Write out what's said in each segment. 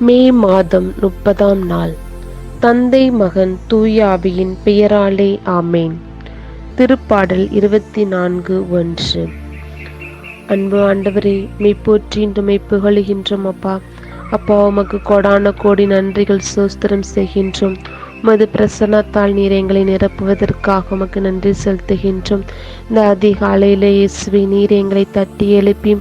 மே மாதம் முப்பதாம் நாள். தந்தை மகன் தூயாபியின் பெயராலே ஆமேன். திருப்பாடல் இருபத்தி நான்கு ஒன்று. அன்பு ஆண்டவரே மெய் போற்றி மெய் புகழுகின்றோம் அப்பா. அப்பா உமக்கு கோடான கோடி நன்றிகள் சோஸ்திரம் செய்கின்றோம். உமது பிரசன்னத்தால் நீர் எங்களை நிரப்புவதற்காக உமக்கு நன்றி செலுத்துகின்றோம். இந்த அதிகாலையிலே இயேசுவை நீர் எங்களை தட்டி எழுப்பி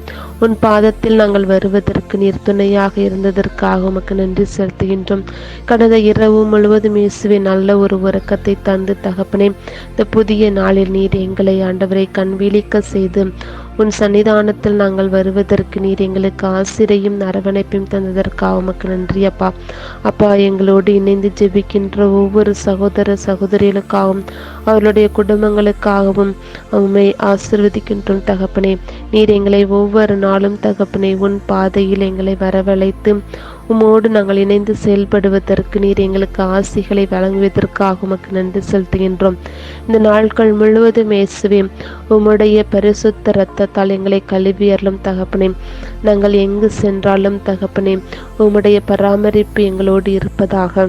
உன் பாதத்தில் நாங்கள் வருவதற்கு நீர் துணையாக இருந்ததற்காக உமக்கு நன்றி செலுத்துகின்றோம். கடந்த இரவு முழுவதும் இயேசுவை நல்ல ஒரு உறக்கத்தை தந்து தகப்பனே இந்த புதிய நாளில் நீர் எங்களை ஆண்டவரை கண்விழிக்க செய்து உன் சன்னிதானத்தில் நாங்கள் வருவதற்கு நீர் எங்களுக்கு ஆசிரையும் அரவணைப்பையும் தந்ததற்காக உமக்கு நன்றி அப்பா. அப்பா எங்களோடு இணைந்து ஜெபிக்கின்ற ஒவ்வொரு சகோதர சகோதரிகளுக்காகவும் அவர்களுடைய குடும்பங்களுக்காகவும் உண்மை ஆசிர்வதிக்கின்றோம் தகப்பனே. நீர் எங்களை ஒவ்வொரு நாளும் தகப்பனை உன் பாதையில் எங்களை வரவழைத்து உமோடு நாங்கள் இணைந்து செயல்படுவதற்கு நீர் எங்களுக்கு ஆசிகளை வழங்குவதற்காக உமக்கு நன்றி செலுத்துகின்றோம். இந்த நாட்கள் முழுவதும் இயேசுவே உம்முடைய பரிசுத்த இரத்தத்தால் எங்களை கழுவி அருளும் தகப்பனே. நாங்கள் எங்கு சென்றாலும் தகப்பனே உம்முடைய பராமரிப்பு எங்களோடு இருப்பதாக.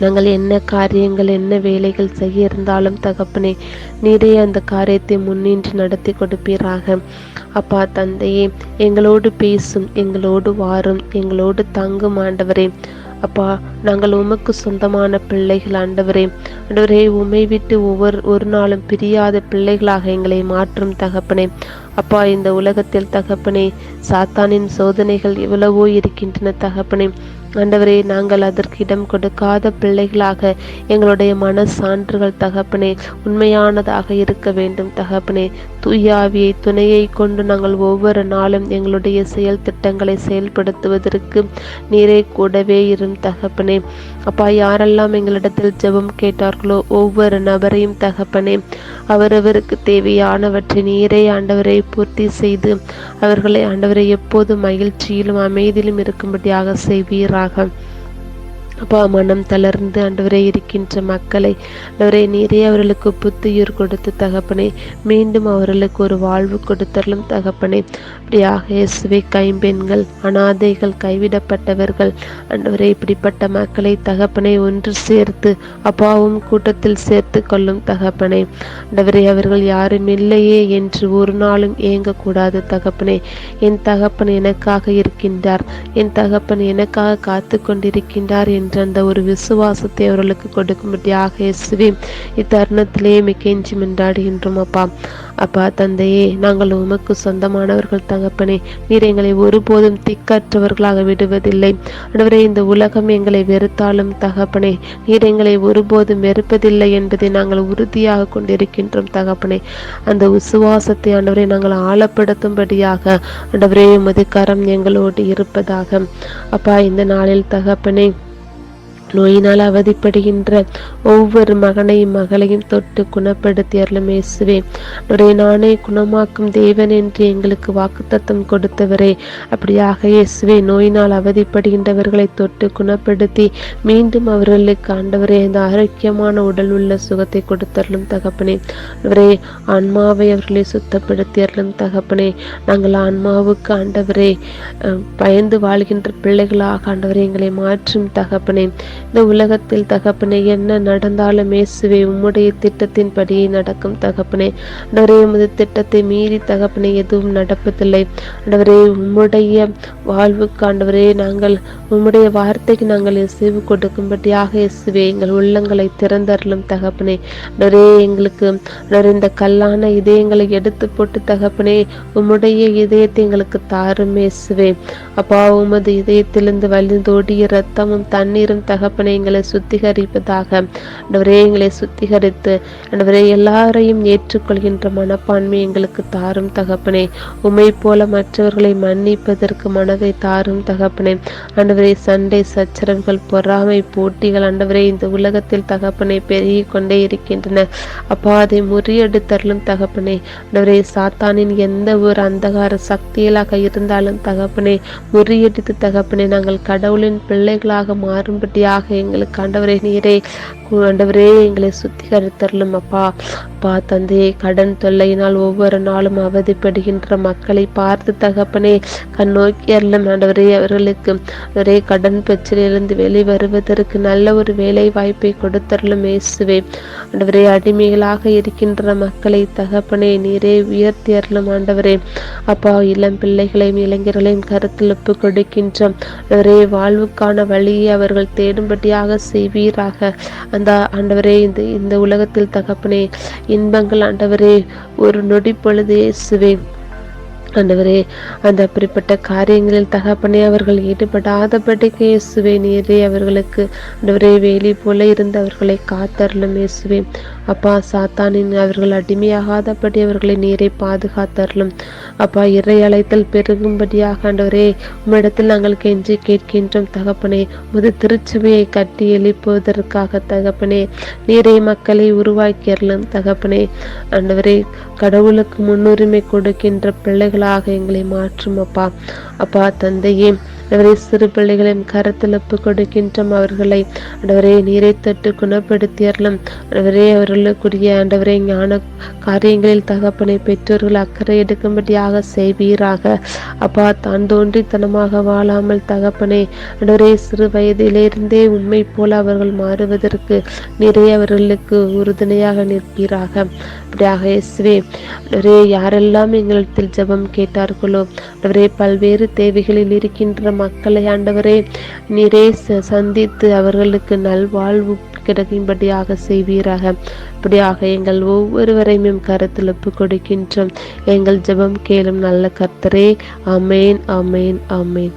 நாங்கள் என்ன காரியங்கள் என்ன வேலைகள் செய்ய இருந்தாலும் தகப்பனே நீரே அந்த காரியத்தை முன்னின்று நடத்தி கொடுப்பீராக. அப்பா தந்தையே எங்களோடு பேசும் எங்களோடு வாரும் எங்களோடு தங்கும் ஆண்டவரே. அப்பா நாங்கள் உமக்கு சொந்தமான பிள்ளைகள் ஆண்டவரே. ஆண்டவரே உமை விட்டு ஒவ்வொரு ஒரு நாளும் பிரியாத பிள்ளைகளாக எங்களை மாற்றும் தகப்பனே. அப்பா இந்த உலகத்தில் தகப்பனே சாத்தானின் சோதனைகள் எவ்வளவோ இருக்கின்றன தகப்பனே. ஆண்டவரே நாங்கள் அதற்கு இடம் கொடுக்காத பிள்ளைகளாக எங்களுடைய மன சான்றுகள் தகப்பனே உண்மையானதாக இருக்க வேண்டும் தகப்பனே. தூயாவியை துணையை கொண்டு நாங்கள் ஒவ்வொரு நாளும் எங்களுடைய செயல் திட்டங்களை செயல்படுத்துவதற்கு நீரே கூடவே இரும் தகப்பனே. அப்பா யாரெல்லாம் எங்களிடத்தில் ஜெபம் கேட்டார்களோ ஒவ்வொரு நபரையும் தகப்பனே அவரவருக்கு தேவையானவற்றை நீரே ஆண்டவரை பூர்த்தி செய்து அவர்களை ஆண்டவரை எப்போதும் மகிழ்ச்சியிலும் அமைதியிலும் இருக்கும்படியாக செய்வீராக. ah come அப்பா மனம் தளர்ந்து ஆண்டவரே இருக்கின்ற மக்களை அவரை நீரே அவர்களுக்கு புத்துயிர் கொடுத்து தகப்பனே மீண்டும் அவர்களுக்கு ஒரு வாழ்வு கொடுத்தரலும் தகப்பனே. அப்படியாக இயேசுவை கைம்பெண்கள் அனாதைகள் கைவிடப்பட்டவர்கள் ஆண்டவரே இப்படிப்பட்ட மக்களை தகப்பனை ஒன்று சேர்த்து அப்பாவும் கூட்டத்தில் சேர்த்து கொள்ளும் தகப்பனே. ஆண்டவரே அவர்கள் யாரும் இல்லையே என்று ஒரு நாளும் ஏங்கக்கூடாது தகப்பனே. என் தகப்பன் எனக்காக இருக்கின்றார் என் தகப்பன் எனக்காக காத்து கொண்டிருக்கின்றார் என்று என்ற அந்த ஒரு விசுவாசத்தை அவர்களுக்கு கொடுக்கும்படியாக இயேசுவே இத்தருணத்திலே மிக்கெஞ்சி மின்றாடுகின்றோம் அப்பா. அப்பா தந்தையே நாங்கள் உமக்கு சொந்தமானவர்கள் தகப்பனே நீர் எங்களை ஒருபோதும் திக்கற்றவர்களாக விடுவதில்லை. ஆண்டவரே இந்த உலகம் எங்களை வெறுத்தாலும் தகப்பனே நீர் எங்களை ஒருபோதும் வெறுப்பதில்லை என்பதை நாங்கள் உறுதியாக கொண்டிருக்கின்றோம் தகப்பனே. அந்த விசுவாசத்தை ஆண்டவரை நாங்கள் ஆழப்படுத்தும்படியாக ஆண்டவரே உமது கரம் எங்களோடு இருப்பதாக. அப்பா இந்த நாளில் தகப்பனே நோயினால் அவதிப்படுகின்ற ஒவ்வொரு மகனையும் மகளையும் தொட்டு குணப்படுத்தி அருளும் இயேசுவே என்னுடைய நானே குணமாக்கும் தேவன் என்று எங்களுக்கு வாக்குத்தத்தம் கொடுத்தவரே. அப்படியாக இயேசுவே நோயினால் அவதிப்படுகின்றவர்களை தொட்டு குணப்படுத்தி மீண்டும் அவர்களுக்கு ஆண்டவரே இந்த ஆரோக்கியமான உடல் உள்ள சுகத்தை கொடுத்தரலும் தகப்பனே. அவரே ஆன்மாவை அவர்களை சுத்தப்படுத்தி அருளும் தகப்பனே. நாங்கள் ஆன்மாவுக்கு ஆண்டவரே பயந்து வாழ்கின்ற பிள்ளைகளாக ஆண்டவரே எங்களை மாற்றும் தகப்பனே. இந்த உலகத்தில் தகப்பனே என்ன நடந்தாலும் இயேசுவே உம்முடைய திட்டத்தின்படியே நடக்கும் தகப்பனே. அடவரே உமது திட்டத்தை மீறி தகப்பனே எதுவும் நடப்பதில்லை. அடவரே உம்முடைய வாழ்வுக்கு ஆண்டவரே நாங்கள் உம்முடைய வார்த்தைக்கு நாங்கள் இசைவு கொடுக்கும்படியாக இயேசுவே எங்கள் உள்ளங்களை திறந்தரலும் தகப்பனே. அண்டவரே எங்களுக்கு இந்த கல்லான இதயங்களை எடுத்து போட்டு தகப்பனே உம்முடைய இதயத்தை எங்களுக்கு தாரும் இயேசுவே. அப்பா உமது இதயத்திலிருந்து வலிந்தோடிய ரத்தமும் தண்ணீரும் தகப்ப தகப்பனை எங்களை சுத்திகரிப்பதாக. ஆண்டவரே எங்களை சுத்திகரித்து ஆண்டவரே எல்லாரையும் ஏற்றுக்கொள்கின்ற மனப்பான்மை எங்களுக்கு தாரும் தகப்பனே. உமை போல மற்றவர்களை மன்னிப்பதற்கு மனதை தாரும் தகப்பனே. ஆண்டவரே சண்டை சச்சரவுகள் பொறாமை போட்டிகள் ஆண்டவரே இந்த உலகத்தில் தகப்பனை பெருகி கொண்டே இருக்கின்றன. அப்பா அதை முறியெடுத்தரலும் தகப்பனே. ஆண்டவரே சாத்தானின் எந்த ஒரு அந்தகார சக்திகளாக இருந்தாலும் தகப்பனே முறியடித்து தகப்பனே நாங்கள் கடவுளின் பிள்ளைகளாக மாறும்படியாக எங்களுக்கு ஆண்டவரே நீரே. ஆண்டவரே எங்களை சுத்திகரித்தரலும் அப்பா. அப்பா தந்தையை கடன் தொல்லையினால் ஒவ்வொரு நாளும் அவதிப்படுகின்ற மக்களை பார்த்து தகப்பனே கண்ணோக்கி அருளும் ஆண்டவரே அவர்களுக்கு. ஒரே கடன் பிரச்சனையிலிருந்து வெளிவருவதற்கு நல்ல ஒரு வேலை வாய்ப்பை கொடுத்தரலும் இயேசுவே. ஆண்டவரே அடிமைகளாக இருக்கின்ற மக்களை தகப்பனே நீரே உயர்த்தி அருளும் ஆண்டவரே. அப்பா இளம் பிள்ளைகளையும் இளைஞர்களையும் கருத்தில் ஒப்பு கொடுக்கின்றோம். ஒரே வாழ்வுக்கான வழியை அவர்கள் தேடும்படியாக செய்வீராக. அந்த ஆண்டவரே இந்த இந்த உலகத்தில் தகப்பனே இன்பங்கள் ஆண்டவரே ஒரு நொடி பொழுது இயேசுவே. ஆண்டவரே அந்த அப்படிப்பட்ட காரியங்களில் தகப்பனே அவர்கள் ஈடுபடாதபடிக்கு இயேசுவே நீரே அவர்களுக்கு ஆண்டவரே வேலி போல இருந்து அவர்களை காத்தருளும் இயேசுவே. அப்பா சாத்தானின் அவர்கள் அடிமையாகாதபடி அவர்களை நீரை பாதுகாத்தருளும். அப்பா இறை அழைத்தல் பெருகும்படியாக ஆண்டவரே உம்மிடத்தில் நாங்கள் கெஞ்சி கேட்கின்றோம் தகப்பனே முது திருச்சபையை கட்டி எழுப்புவதற்காக தகப்பனே நீரை மக்களை உருவாக்கியறலும் தகப்பனே. ஆண்டவரே கடவுளுக்கு முன்னுரிமை கொடுக்கின்ற பிள்ளைகள் பிள்ளைகளாக எங்களை மாற்றும் அப்பா. அப்பா தந்தையே ஆண்டவரே சிறு பிள்ளைகளையும் கரத்தில் ஒப்பு கொடுக்கின்றோம் அவர்களை. ஆண்டவரே நீரை தொட்டு குணப்படுத்தியறலும் ஆண்டவரே அவர்களுக்குரிய ஆண்டவரே ஞான காரியங்களில் தகப்பனை பெற்றோர்கள் அக்கறை எடுக்கும்படியாக செய்வீராக. அப்பா தான் தோன்றித்தனமாக வாழாமல் தகப்பனே ஆண்டவரே சிறு வயதிலிருந்தே உண்மை போல அவர்கள் மாறுவதற்கு நிறைய அவர்களுக்கு உறுதுணையாக நிற்பீராக. அப்படியாக இயேசுவே ஆண்டவரே யாரெல்லாம் எங்களிடத்தில் ஜபம் கேட்டார்களோ அவரே பல்வேறு தேவைகளில் இருக்கின்ற மக்களை ஆண்டவரே நீரே சந்தித்து அவர்களுக்கு நல்வாழ்வு கிடைக்கும்படியாக செய்வீராக. அப்படியாக எங்கள் ஒவ்வொருவரையும் கருத்தில் ஒப்பு கொடுக்கின்றோம் எங்கள் ஜெபம் கேளும் நல்ல கர்த்தரே. அமேன் அமேன் அமேன்